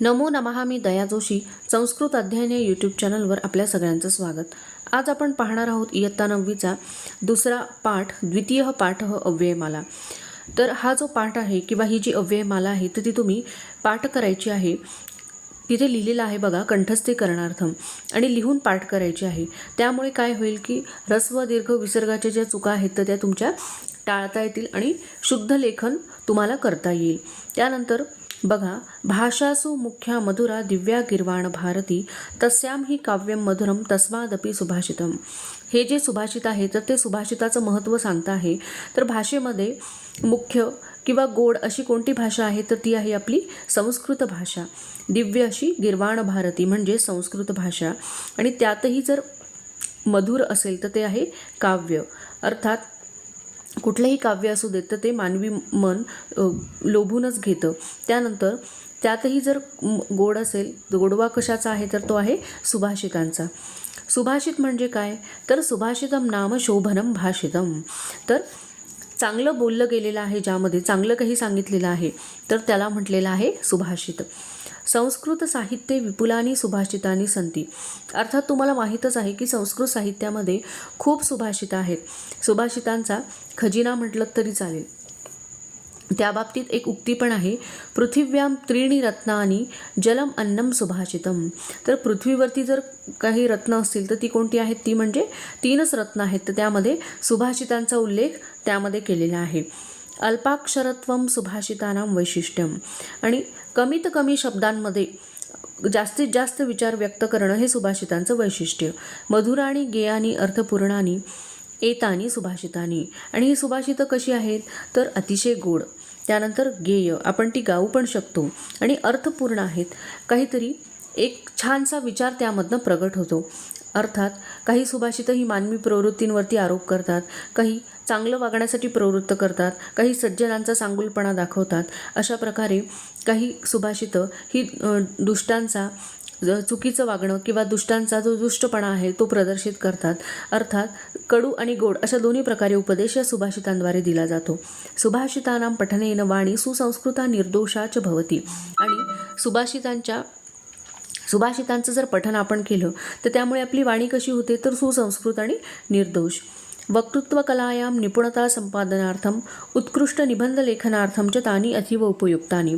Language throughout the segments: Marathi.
नमो नमहा मी दया जोशी संस्कृत अध्ययन या यूट्यूब चॅनलवर आपल्या सगळ्यांचं स्वागत. आज आपण पाहणार आहोत इयत्ता नववीचा दुसरा पाठ द्वितीय पाठ अव्ययमाला. तर हा जो पाठ आहे किंवा ही जी अव्ययमाला आहे तर ती तुम्ही पाठ करायची आहे. तिथे लिहिलेलं आहे बघा कंठस्थीकरणार्थम आणि लिहून पाठ करायची आहे. त्यामुळे काय होईल की रस्व दीर्घ विसर्गाच्या ज्या चुका आहेत तर त्या तुमच्या टाळता येतील आणि शुद्ध लेखन तुम्हाला करता येईल. त्यानंतर बघा भाषासु मुख्या मधुरा दिव्या गिर्वाण भारती तस्याम ही काव्यम मधुरम तस्मादपि सुभाषितम. हे जे सुभाषित आहे तर ते सुभाषिताचं महत्त्व सांगत आहे. तर भाषेमध्ये मुख्य किंवा गोड अशी कोणती भाषा आहे तर ती आहे आपली संस्कृत भाषा. दिव्य अशी गिरवाण भारती म्हणजे संस्कृत भाषा. आणि त्यातही जर मधुर असेल तर ते आहे काव्य. अर्थात कुठलंही काव्य असू देत तर ते मानवी मन लोभूनच घेतं. त्यानंतर त्यातही जर गोड असेल गोडवा कशाचा आहे तर तो आहे सुभाषितांचा. सुभाषित म्हणजे काय? तर सुभाषितम नाम शोभनम भाषितम. तर चांगलं बोललं गेलेलं आहे ज्यामध्ये चांगलं काही सांगितलेलं आहे तर त्याला म्हटलेलं आहे सुभाषित. संस्कृत साहित्य विपुलानी सुभाषितानी संती. अर्थात तुम्हाला माहीतच आहे की संस्कृत साहित्यामध्ये खूप सुभाषित आहेत. सुभाषितांचा खजिना म्हटलं तरी चालेल. त्या बाबतीत एक उक्ती पण आहे पृथिव्याम त्रीणी रत्नानी जलम अन्नम सुभाषितम. तर पृथ्वीवरती जर काही रत्न असतील तर ती कोणती आहेत? ती म्हणजे तीनच रत्न आहेत. तर त्यामध्ये सुभाषितांचा उल्लेख त्यामध्ये केलेला आहे. अल्पाक्षरत्वम सुभाषितानां वैशिष्ट्यम. आणि कमीत कमी शब्दांमध्ये जास्तीत जास्त विचार व्यक्त करणं हे सुभाषितांचं वैशिष्ट्य. मधुराणी गेयानी अर्थपूर्णानी येतानी सुभाषितानी आणि ही सुभाषितं कशी आहेत? तर अतिशय गोड. त्यानंतर गेय. आपण ती गाऊ पण शकतो. आणि अर्थपूर्ण आहेत. काहीतरी एक छानसा विचार त्यामधनं प्रगट होतो. अर्थात काही सुभाषितं ही मानवी प्रवृत्तींवरती आरोप करतात काही चांगलं वागण्यासाठी प्रवृत्त करतात काही सज्जनांचा सांगुलपणा दाखवतात. अशा प्रकारे काही सुभाषितं ही दुष्टांचा ज- चुकीचं वागणं किंवा दुष्टांचा जो दुष्टपणा आहे तो प्रदर्शित करतात. अर्थात कडू आणि गोड अशा दोन्ही प्रकारे उपदेश या सुभाषितांद्वारे दिला जातो. सुभाषितानां पठनेन वाणी सुसंस्कृता निर्दोषाच भवती. आणि सुभाषितांच्या सुभाषितांचं जर पठन आपण केलं तर त्यामुळे आपली वाणी कशी होते तर सुसंस्कृत आणि निर्दोष. वक्तृत्वकलायां निपुणता संपादनार्थम उत्कृष्ट निबंध लेखनार्थम च तानी अतीव उपयुक्तानी.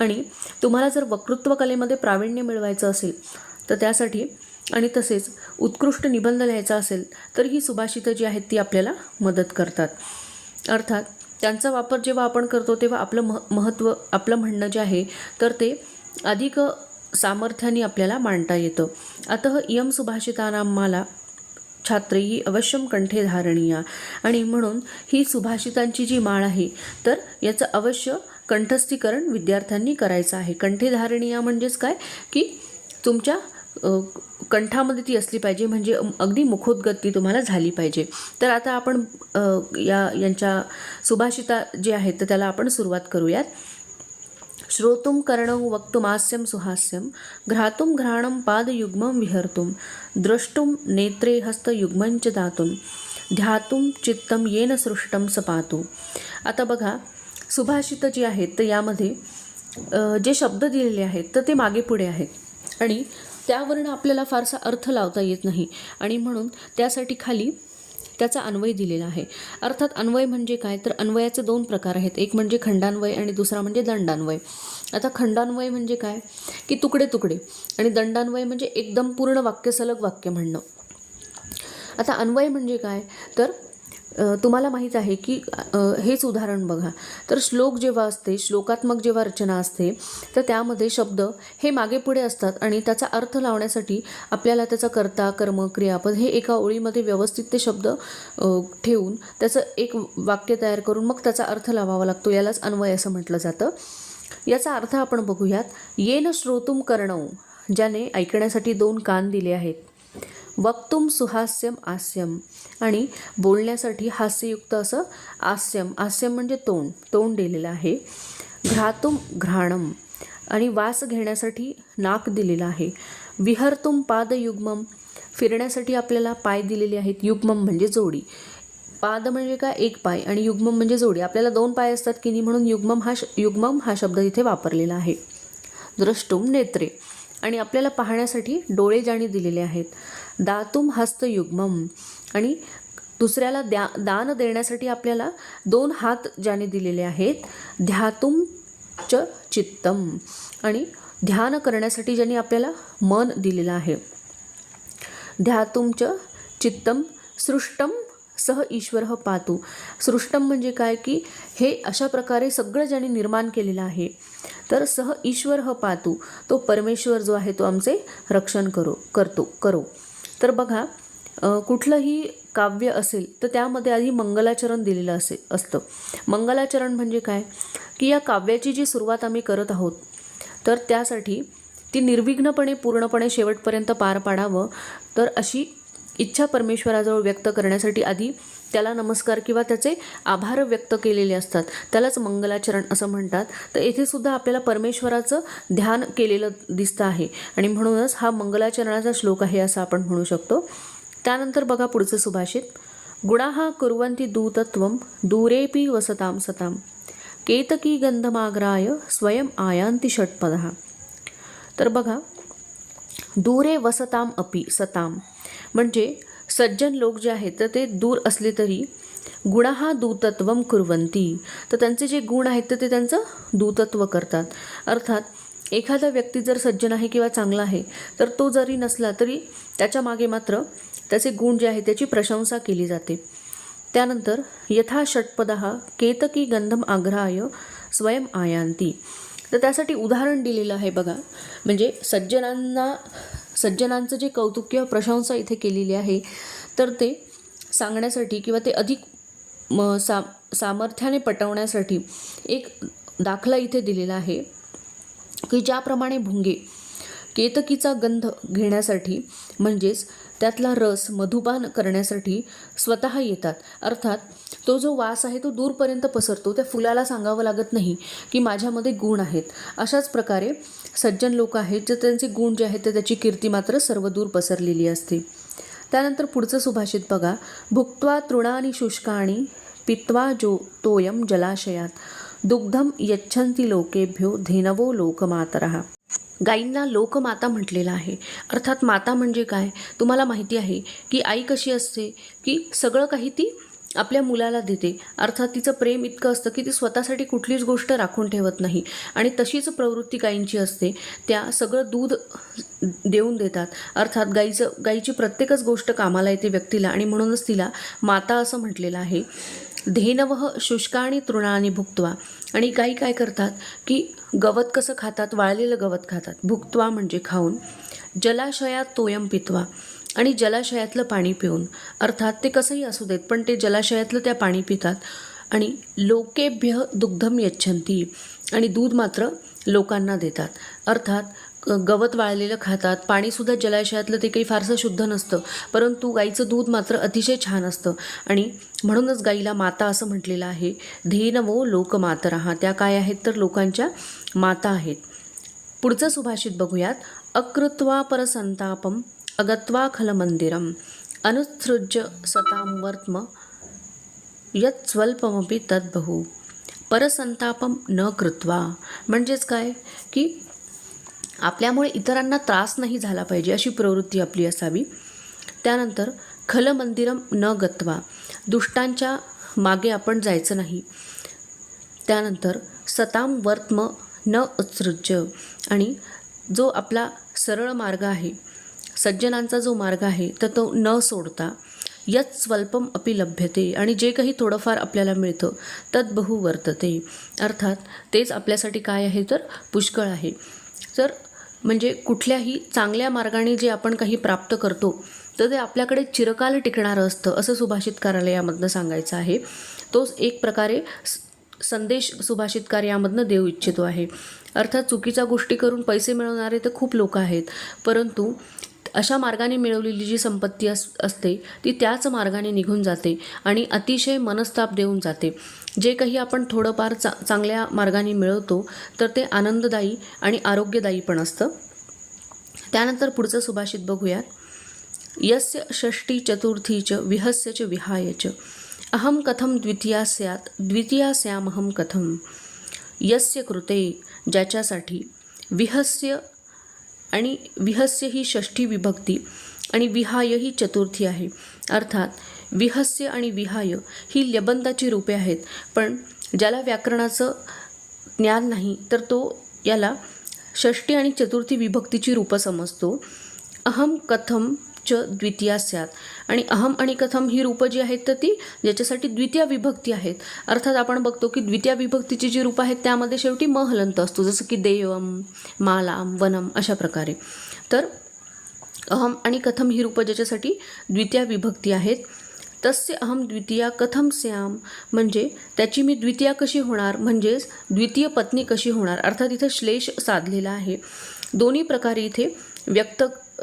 आणि तुम्हाला जर वक्तृत्व कलेमध्ये प्रावीण्य मिळवायचं असेल तर त्यासाठी आणि तसेच उत्कृष्ट निबंध लिहायचा असेल तर ही सुभाषितं जी आहेत ती आपल्याला मदत करतात. अर्थात त्यांचा वापर जेव्हा आपण करतो तेव्हा आपलं मह महत्त्व आपलं म्हणणं जे आहे तर ते अधिक सामर्थ्याने आपल्याला मांडता येतं. अतः इयम सुभाषितानां माला छात्रही अवश्यम कंठे धारणीया. आणि म्हणून ही सुभाषितांची जी माळ आहे तर याचं अवश्य कंठस्थीकरण विद्यार्थ्यांनी करायचं आहे. कंठे धारणीया म्हणजेच काय? की तुमच्या कंठामध्ये ती असली पाहिजे म्हणजे अगदी मुखोद्गत ती तुम्हाला झाली पाहिजे. तर आता आपण या यांच्या सुभाषिता जे आहेत तर त्याला आपण सुरुवात करूयात. श्रोतुं कर्णौ वक्तुमास्यं सुहास्यं घ्रातुं घ्राणं पादयुग्मं विहर्तुं द्रष्टुं नेत्रे हस्तयुग्मञ्च दातुं ध्यातुं चित्तं येन सृष्टं सपातु। आता बघा सुभाषितं जी आहेत तर यामध्ये जे शब्द दिलेले आहेत तर ते मागे पुढे आहेत. आणि त्यावरनं आपल्याला फारसा अर्थ लावता येत नाही. आणि म्हणून त्यासाठी खाली त्याचा अन्वय दिलेला आहे. अर्थात अन्वय म्हणजे काय? तर अन्वयाचे दोन प्रकार आहेत. एक म्हणजे खंडान्वय आणि दुसरा म्हणजे दंडान्वय. आता खंडान्वय म्हणजे काय? की तुकडे तुकडे. आणि दंडान्वय म्हणजे एकदम पूर्ण वाक्य सलग वाक्य म्हणणं. आता अन्वय म्हणजे काय? तर तुम्हाला माहीत आहे की हेच उदाहरण बघा. तर श्लोक जेव्हा असते श्लोकात्मक जेव्हा रचना असते तर त्यामध्ये शब्द हे मागे पुढे असतात आणि त्याचा अर्थ लावण्यासाठी आपल्याला त्याचा कर्ता कर्म क्रियापद हे एका ओळीमध्ये व्यवस्थित ते शब्द ठेवून त्याचं एक वाक्य तयार करून मग त्याचा अर्थ लावावा लागतो. यालाच अन्वय असं म्हटलं जातं. याचा अर्थ आपण बघूयात. येन श्रोतुम करणौ ज्याने ऐकण्यासाठी दोन कान दिले आहेत. वक्तुम सुहास्यम आस्यम. आणि बोलण्यासाठी हास्ययुक्त असं आस्यम. आस्यम म्हणजे तोंड. तोंड दिलेलं आहे. घ्रातुम घ्राणम. आणि वास घेण्यासाठी नाक दिलेलं आहे. विहरतुम पादयुग्मम. फिरण्यासाठी आपल्याला पाय दिलेले आहेत. युग्मम म्हणजे जोडी. पाद म्हणजे काय एक पाय. आणि युग्मम म्हणजे जोडी. आपल्याला दोन पाय असतात की नाही म्हणून युग्मम हा श युग्मम हा शब्द इथे वापरलेला आहे. द्रष्टुम नेत्रे. आणि आपल्याला पाहण्यासाठी डोळे ज्याने दिलेले आहेत. दातुम हस्तयुग्मम. आणि दुसऱ्याला द्या दान देण्यासाठी आपल्याला दोन हात ज्याने दिलेले आहेत. ध्यातुम च चित्तम. आणि ध्यान करण्यासाठी ज्यांनी आपल्याला मन दिलेलं आहे. ध्यातुम च चित्तम सृष्टम सह ईश्वर पातू. सृष्टम म्हणजे काय? की हे अशा प्रकारे सगळं ज्याने निर्माण केलेलं आहे. तर सह ईश्वर पातू. तो परमेश्वर जो आहे तो आमचे रक्षण करो करतो करो. तर बघा कुठलंही काव्य असेल तर त्यामध्ये आधी मंगलाचरण दिलेलं असे असतं. मंगलाचरण म्हणजे काय? की या काव्याची जी सुरुवात आम्ही करत आहोत तर त्यासाठी ती निर्विघ्नपणे पूर्णपणे शेवटपर्यंत पार पाडावं. तर अशी इच्छा परमेश्वराजवळ व्यक्त करण्यासाठी आधी त्याला नमस्कार किंवा त्याचे आभार व्यक्त केलेले असतात. त्यालाच मंगलाचरण असं म्हणतात. तर येथे सुद्धा आपल्याला परमेश्वराचं ध्यान केलेलं दिसतं आहे. आणि म्हणूनच हा मंगलाचरणाचा श्लोक आहे असं आपण म्हणू शकतो. त्यानंतर बघा पुढचं सुभाषित. गुणाहा कुर्वन्ति दूतत्वं दूरेपी वसतां सताम केतकी गंधमाग्राय स्वयं आयांती षट्पदः। तर बघा दूरे वसताम अपि सताम। म्हणजे सज्जन लोक जे आहेत तर ते दूर असले तरी गुणाहा दूतत्वम कुर्वंती तर त्यांचे जे गुण आहेत तर ते त्यांचं दूतत्व करतात. अर्थात एखादा व्यक्ती जर सज्जन आहे किंवा चांगला आहे तर तो जरी नसला तरी त्याच्यामागे मात्र त्याचे गुण जे आहे त्याची प्रशंसा केली जाते. त्यानंतर यथा षटपदः केतकी गंधम आग्रहाय स्वयं आयांती तर त्यासाठी उदाहरण दिलेलं आहे बघा. म्हणजे सज्जनांना सज्जनांचं जे कौतुक किंवा प्रशंसा इथे केलेली आहे तर ते सांगण्यासाठी किंवा ते अधिक म सा सामर्थ्याने पटवण्यासाठी एक दाखला इथे दिलेला आहे की ज्याप्रमाणे भुंगे केतकीचा गंध घेण्यासाठी म्हणजेच त्यातला रस मधुपान करण्यासाठी स्वतः येतात. अर्थात तो जो वास आहे तो दूरपर्यंत पसरतो त्या फुलाला सांगावं लागत नाही की माझ्यामध्ये गुण आहेत. अशाच प्रकारे सज्जन लोक आहेत जे त्यांचे गुण जे आहेत ते त्याची कीर्ती मात्र सर्व दूर पसरलेली असते. त्यानंतर पुढचं सुभाषित बघा. भुक्त्वा तृणानी शुष्काणी पित्वा जो तोयम जलाशयात. दुग्धम यच्छन्ति लोकेभ्यो धेनवो लोकमातरः. गाईंना लोकमाता म्हटलेलं आहे. अर्थात माता म्हणजे काय? तुम्हाला माहिती आहे की आई कशी असते? की सगळं काही ती आपल्या मुलाला देते. अर्थात तिचं प्रेम इतकं असतं की ती स्वतःसाठी कुठलीच गोष्ट राखून ठेवत नाही. आणि तशीच प्रवृत्ती गायींची असते. त्या सगळं दूध देऊन देतात. अर्थात गाईचं गाईची प्रत्येकच गोष्ट कामाला येते व्यक्तीला आणि म्हणूनच तिला माता असं म्हटलेलं आहे. धेनवह शुष्का आणि तृणाने भुक्त्वा. आणि गाई काय करतात की गवत कसं खातात? वाळलेलं गवत खातात. भुक्त्वा म्हणजे खाऊन. जलाशयात तोयम पित्वा. आणि जलाशयातलं पाणी पिऊन. अर्थात ते कसंही असू देत पण ते जलाशयातलं त्या पाणी पितात. आणि लोकेभ्य दुग्धम यच्छंती आणि दूध मात्र लोकांना देतात. अर्थात गवत वाळलेलं खातात. पाणीसुद्धा जलाशयातलं ते काही फारसं शुद्ध नसतं. परंतु गाईचं दूध मात्र अतिशय छान असतं. आणि म्हणूनच गाईला माता असं म्हटलेलं आहे. धेनवो लोकमातरहा त्या काय आहेत तर लोकांच्या माता आहेत. पुढचं सुभाषित बघूयात. अकृत्वा परसंतापम अगत्वा खलमंदिरम अनुत्सृज्य सतां वर्त्म। यत् स्वल्पमपि तद्बहू। परसंतापम न कृत्वा। म्हणजेच काय? की आपल्यामुळे इतरांना त्रास नाही झाला पाहिजे अशी प्रवृत्ती आपली असावी. त्यानंतर खलमंदिरम न गत्वा दुष्टांच्या मागे आपण जायचं नाही. त्यानंतर सताम वर्त्म न उत्सृज्य आणि जो आपला सरळ मार्ग आहे सज्जनांचा जो मार्ग आहे तर तो न सोडता यत स्वल्पम अपि लभ्यते आणि जे काही थोडंफार आपल्याला मिळतं तत् बहु वर्तते. अर्थात तेच आपल्यासाठी काय आहे तर पुष्कळ आहे. तर म्हणजे कुठल्याही चांगल्या मार्गाने जे आपण काही प्राप्त करतो तर ते आपल्याकडे चिरकाल टिकणारं असतं असं सुभाषितकाराला यामधनं सांगायचं आहे. तोच एक प्रकारे स- संदेश सुभाषितकार यामधनं देऊ इच्छितो आहे. अर्थात चुकीच्या गोष्टी करून पैसे मिळवणारे तर खूप लोक आहेत परंतु अशा मार्गाने मिळवलेली जी संपत्ती अस असते ती त्याच मार्गाने निघून जाते आणि अतिशय मनस्ताप देऊन जाते. जे काही आपण थोडंफार चा चांगल्या मार्गाने मिळवतो तर ते आनंददायी आणि आरोग्यदायी पण असतं. त्यानंतर पुढचं सुभाषित बघूयात. यस्य षष्ठी चतुर्थी च विहस्य च विहाय च। अहम कथम द्वितीया स्यात् द्वितीया स्यामहम कथम। यस्य कृते ज्याच्यासाठी विहस्य आणि विहस्य ही षष्ठी विभक्ती आणि विहाय ही चतुर्थी आहे. अर्थात विहस्य आणि विहाय ही लबंदाची रूपे आहेत पण ज्याला व्याकरणाचं ज्ञान नाही तर तो याला षष्ठी आणि चतुर्थी विभक्तीची रूपं समजतो. अहम कथम च द्वितीया स्यात आणि अहम आणि कथम ही रूपं जी आहेत तर ती ज्याच्यासाठी द्वितीय विभक्ती आहेत. अर्थात आपण बघतो की द्वितीय विभक्तीची जी रूपं आहेत त्यामध्ये शेवटी महलंत असतो. जसं की देवम मालाम वनम अशा प्रकारे. तर अहम आणि कथम ही रूपं ज्याच्यासाठी द्वितीय विभक्ती आहेत. तस्य अहम द्वितीया कथम स्याम. म्हणजे त्याची मी द्वितीया कशी होणार? म्हणजेच द्वितीय पत्नी कशी होणार? अर्थात इथं श्लेष साधलेला आहे. दोन्ही प्रकारे इथे व्यक्त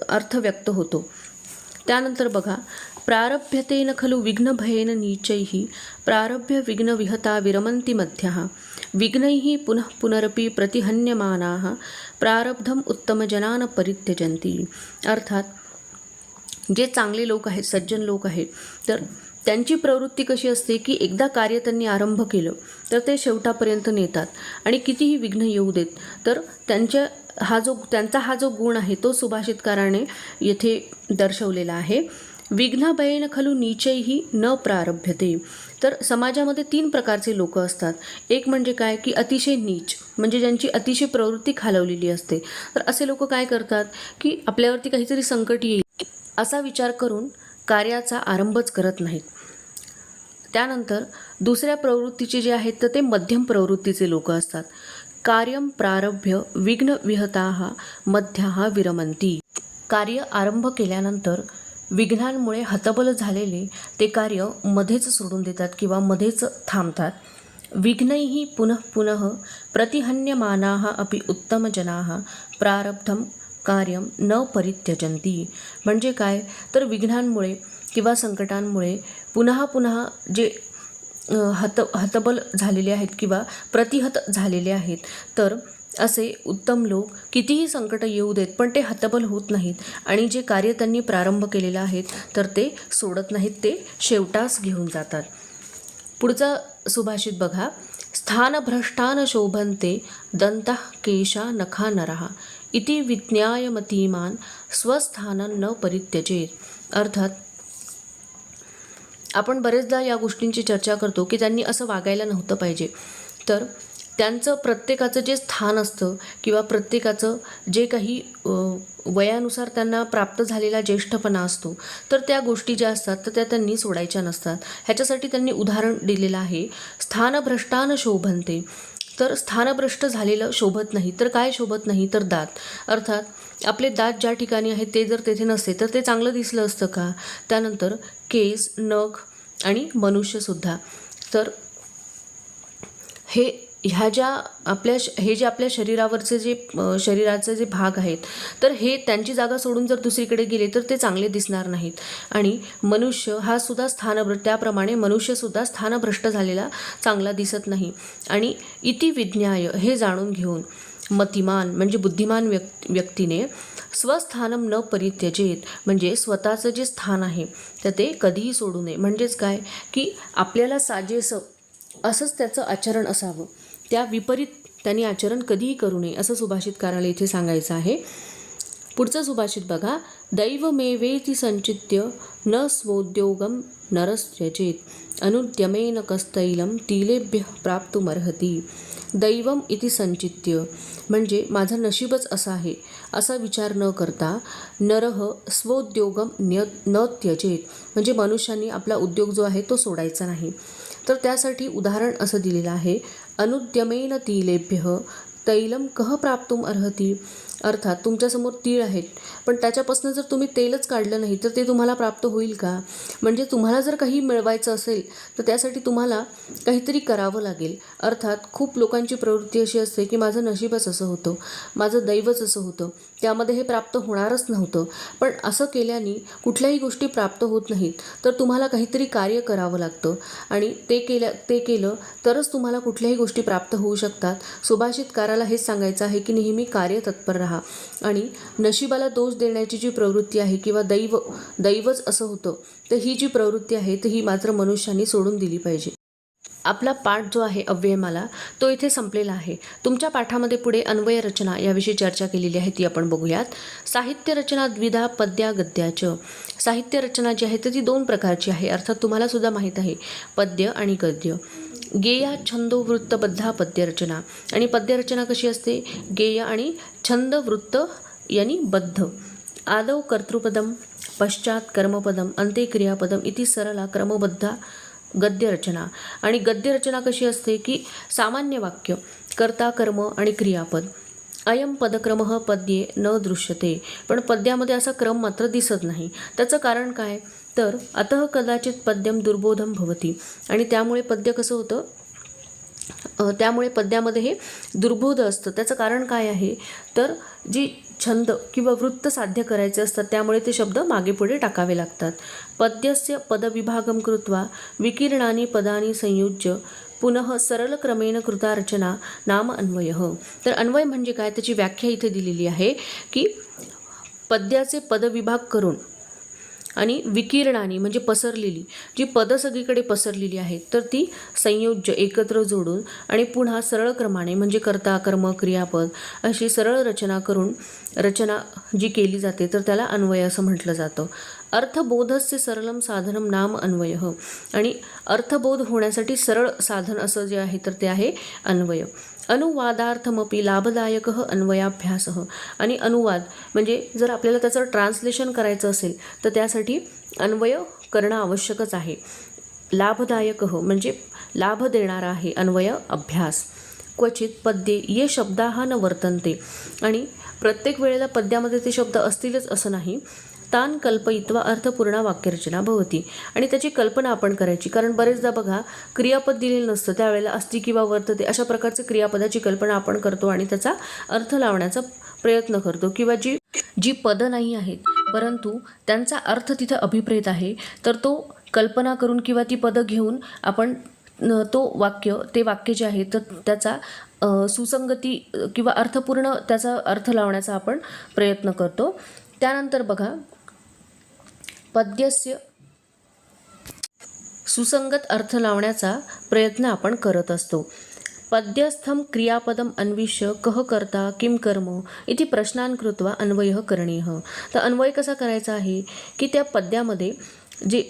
अर्थ व्यक्त होतो. त्यानंतर बघा प्रारभ्यतेन खलु विघ्नभयेन नीचैः प्रारभ्य विघ्नविहता विरमन्ति मध्यः विघ्नैः पुनः पुनरपि प्रतिहन्यमानाः प्रारब्धम उत्तमजनान परित्यजन्ति। अर्थात जे चांगले लोक आहेत सज्जन लोक आहेत तर त्यांची प्रवृत्ती कशी असते की एकदा कार्य त्यांनी आरंभ केलं तर ते शेवटापर्यंत नेतात आणि कितीही विघ्न येऊ देत तर त्यांच्या हा जो त्यांचा हा जो गुण आहे तो सुभाषितकाराने येथे दर्शवलेला आहे. विघ्नाबयेन खालू नीचैही न प्रारभ्यते. तर समाजामध्ये तीन प्रकारचे लोक असतात. एक म्हणजे काय? की अतिशय नीच म्हणजे ज्यांची अतिशय प्रवृत्ती खालवलेली असते. तर असे लोक काय करतात? की आपल्यावरती काहीतरी संकट येईल असा विचार करून कार्याचा आरंभच करत नाहीत. त्यानंतर दुसऱ्या प्रवृत्तीचे जे आहेत तर ते मध्यम प्रवृत्तीचे लोक असतात. कार्यं प्रारभ्य विघ्न विहता मध्या विरमंती कार्य आरंभ केल्यानंतर विघ्नांमुळे हतबल झालेले ते कार्य मध्येच सोडून देतात किंवा मध्येच थांबतात. विघ्नैः पुनः पुनः प्रतिहन्यमानाः अपि उत्तमजनाः प्रारब्धम कार्यं न परित्यजन्ति. म्हणजे काय? तर विघ्नांमुळे किंवा संकटांमुळे पुन्हा पुन्हा जे हत हतबल झालेले आहेत किंवा प्रतिहत झालेले आहेत तर असे उत्तम लोक कितीही संकट येऊ देत पण ते हतबल होत नाहीत आणि जे कार्य त्यांनी प्रारंभ केलेलं आहे तर ते सोडत नाहीत ते शेवटास घेऊन जातात. पुढचा सुभाषित बघा स्थानभ्रष्टान शोभन्ते दंत केशा नखा नरहा इति विज्ञायमतीमान स्वस्थानं न परित्यजेत. अर्थात आपण बरेचदा या गोष्टींची चर्चा करतो की त्यांनी असं वागायला नव्हतं पाहिजे. तर त्यांचं प्रत्येकाचं जे स्थान असतं किंवा प्रत्येकाचं जे काही वयानुसार त्यांना प्राप्त झालेला ज्येष्ठपणा असतो तर त्या गोष्टी ज्या असतात तर त्या त्यांनी सोडायच्या नसतात. ह्याच्यासाठी त्यांनी उदाहरण दिलेलं आहे. स्थानभ्रष्टान शोभनते. तर स्थानभ्रष्ट झालेलं शोभत नाही. तर काय शोभत नाही? तर दात. अर्थात आपले दात ज्या ठिकाणी आहेत ते जर तेथे नसते तर ते चांगलं दिसलं असतं का? त्यानंतर केस नख आणि मनुष्यसुद्धा. तर हे ह्या ज्या आपल्या श- हे जे आपल्या शरीरावरचे जे शरीराचे जे भाग आहेत तर हे त्यांची जागा सोडून जर दुसरीकडे गेले तर ते चांगले दिसणार नाहीत. आणि मनुष्य हा सुद्धा स्थानभ्र त्याप्रमाणे मनुष्यसुद्धा स्थानभ्रष्ट झालेला चांगला दिसत नाही. आणि इति विज्ञाय हे जाणून घेऊन मतिमान म्हणजे बुद्धिमान व्यक् व्यक्तीने स्वस्थानम न परित्यजेत म्हणजे स्वतःचं जे स्थान आहे तर ते कधीही सोडू नये. म्हणजेच काय? की आपल्याला साजेसं असंच त्याचं आचरण असावं. त्या विपरीत त्यांनी आचरण कधीही करू नये असं सुभाषित सुभाषितकाराला इथे सांगायचं आहे. पुढचं सुभाषित बघा. दैवमेवेति संचित्य न स्वोद्योगम नरस्त्यजेत अनुद्यमेन कस्तैलम तिलेभ्य प्राप्तुमर्हती. दैवम इति संचित्य म्हणजे माझं नशीबच असं आहे असा विचार न करता नरह स्वोद्योगम न्य न त्यजेत म्हणजे मनुष्याने आपला उद्योग जो आहे तो सोडायचा नाही. तर त्यासाठी उदाहरण असं दिलेलं आहे. अनुद्यमेन तिलेभ्य तैलं कः प्राप्तुम् अर्हति? अर्थात तुमच्यासमोर तीळ आहेत. पण त्याच्यापासून जर तुम्ही तेलच काढलं नाही तर ते तुम्हाला प्राप्त होईल का? म्हणजे तुम्हाला जर काही मिळवायचं असेल तर त्यासाठी तुम्हाला काहीतरी करावं लागेल. अर्थात खूप लोकांची प्रवृत्ती अशी असते की माझं नशीबच असं होतं माझं दैवच असं होतं. त्यामध्ये हे प्राप्त होणारच नव्हतं. पण असं केल्याने कुठल्याही गोष्टी प्राप्त होत नाहीत तर तुम्हाला काहीतरी कार्य करावं लागतं. आणि ते केल्या ते केलं तरच तुम्हाला कुठल्याही गोष्टी प्राप्त होऊ शकतात. सुभाषितकाराला हेच सांगायचं आहे की नेहमी कार्य तत्पर राहा आणि नशिबाला दोष देण्याची जी प्रवृत्ती आहे किंवा दैव दैवच असं होतं तर ही जी प्रवृत्ती आहे तर ही मात्र मनुष्याने सोडून दिली पाहिजे. आपला पाठ जो आहे अव्ययमाला तो इथे संपलेला आहे. तुमच्या पाठामध्ये पुढे अन्वय रचना याविषयी चर्चा केलेली आहे ती आपण बघूयात. साहित्य रचना द्विधा पद्या गद्याच. साहित्य रचना जी आहे तर ती दोन प्रकारची आहे अर्थात तुम्हाला सुद्धा माहीत आहे पद्य आणि गद्य. गेया छंदो वृत्तबद्धा पद्यरचना. आणि पद्यरचना कशी असते? गेय आणि छंद वृत्त यांनी बद्ध. आदौ कर्तृपदम पश्चात कर्मपदम अंते क्रियापदम इति सरला क्रमबद्धा गद्यरचना. आणि गद्यरचना कशी असते की सामान्य वाक्य कर्ता कर्म आणि क्रियापद. अयम पदक्रम पद्ये न दृश्यते. पण पद्यामध्ये असा क्रम मात्र दिसत नाही. त्याचं कारण काय? तर अतः कदाचित पद्यम दुर्बोधम भवती. आणि त्यामुळे पद्य कसं होतं? त्यामुळे पद्यामध्ये हे दुर्बोध असतं. त्याचं कारण काय आहे? तर जी छंद किंवा वृत्त साध्य करायचे असतात त्यामुळे ते शब्द मागे पुढे टाकावे लागतात. पद्यस्य पदविभागम कृत्वा विकिरणानी पदानी संयुज्य पुनः सरलक्रमेण कृता रचना नाम अन्वय. तर अन्वय म्हणजे काय? त्याची व्याख्या इथे दिलेली आहे की पद्याचे पदविभाग करून आणि विकिरणाने म्हणजे पसरलेली जी पदं सगळीकडे पसरलेली आहेत तर ती संयोज्य एकत्र जोडून आणि पुन्हा सरळ क्रमाने म्हणजे कर्ता कर्म क्रियापद अशी सरळ रचना करून रचना जी केली जाते तर त्याला अन्वय असं म्हटलं जातं. अर्थबोधस्य सरलम साधनम नाम अन्वय. आणि अर्थबोध होण्यासाठी सरळ साधन असं जे आहे तर ते आहे अन्वय. अनुवादार्थमपि लाभदायक अन्वयाभ्यास. आणि अनुवाद म्हणजे जर आपल्याला त्याचं ट्रान्सलेशन करायचं असेल तर त्यासाठी अन्वय करणं आवश्यकच आहे. लाभदायक म्हणजे लाभ देणारा आहे अन्वय अभ्यास. क्वचित पद्ये ये शब्दाः न वर्तनते. आणि प्रत्येक वेळेला पद्यामध्ये ते शब्द असतीलच असं नाही. तान कल्पयित्वा अर्थपूर्ण वाक्यरचना भवती. आणि त्याची कल्पना आपण करायची. कारण बरेचदा बघा क्रियापद दिलेलं नसतं. त्यावेळेला अस्ति किंवा वर्तते अशा प्रकारचे क्रियापदाची कल्पना आपण करतो आणि त्याचा अर्थ लावण्याचा प्रयत्न करतो. किंवा जी जी पदं नाही आहेत परंतु त्यांचा अर्थ तिथं अभिप्रेत आहे तर तो कल्पना करून किंवा ती पदं घेऊन आपण तो वाक्य ते वाक्य जे आहे तर त्याचा सुसंगती किंवा अर्थपूर्ण त्याचा अर्थ लावण्याचा आपण प्रयत्न करतो. त्यानंतर बघा पद्यस्य सुसंगत अर्थ लावण्याचा प्रयत्न आपण करत असतो. पद्यस्थम क्रियापदम अन्विष्य कह करता किम कर्म इति प्रश्नान कृत्वा अन्वय करणीय. तर अन्वय कसा करायचा आहे? की त्या पद्यामध्ये जे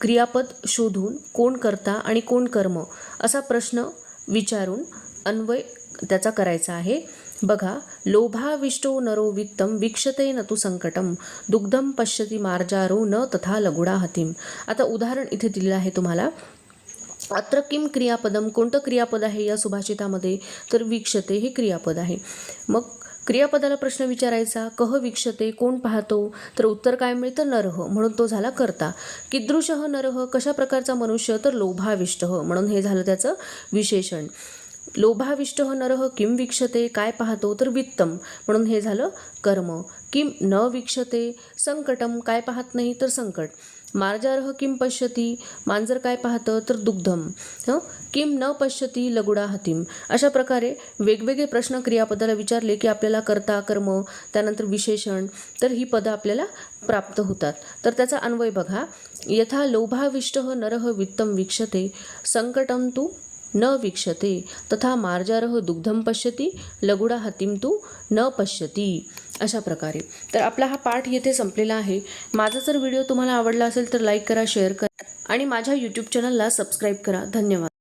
क्रियापद शोधून कोण करता आणि कोण कर्म असा प्रश्न विचारून अन्वय त्याचा करायचा आहे. बघा लोभाविष्टो नरो वित्तम विक्षते न तु संकटम दुग्धम पश्यती मार्जारो न तथा लगुडा हतीम आता उदाहरण इथे दिलेलं आहे तुम्हाला. अत्र किम क्रियापदम कोणतं क्रियापद आहे या सुभाषितामध्ये? तर वीक्षते हे क्रियापद आहे. मग क्रियापदाला प्रश्न विचारायचा कह वीक्षते कोण पाहतो? तर उत्तर काय मिळतं? नरह म्हणून तो झाला करता. कीदृशः नरह कशा प्रकारचा मनुष्य? तर लोभाविष्ट म्हणून हे झालं त्याचं विशेषण. लोभाविष्ट हो नरह किम विक्षते काय पाहतो? तर वित्तम. म्हणून हे झालं कर्म. किम न विक्षते संकटम काय पाहत नाही? तर संकट. मार्जारह किम पश्यती? मांजर काय पाहतं? तर दुग्धम. किम न पश्यती? लगुडा हतीम. अशा प्रकारे वेगवेगळे प्रश्न क्रियापदाला विचारले की आपल्याला कर्ता कर्म त्यानंतर विशेषण तर ही पदं आपल्याला प्राप्त होतात. तर त्याचा अन्वय बघा. यथा लोभाविष्ट हो नरह वित्तम वीक्षते संकटम तू न वीक्षते तथा मार्जारह दुग्धम पश्यती लगुडा हतीम तू न पश्यती अशा प्रकारे. तर आपला हा पाठ येथे संपलेला आहे. माझा जर व्हिडिओ तुम्हाला आवडला असेल तर लाईक करा शेअर करा आणि माझ्या यूट्यूब चॅनलला सबस्क्राईब करा. धन्यवाद.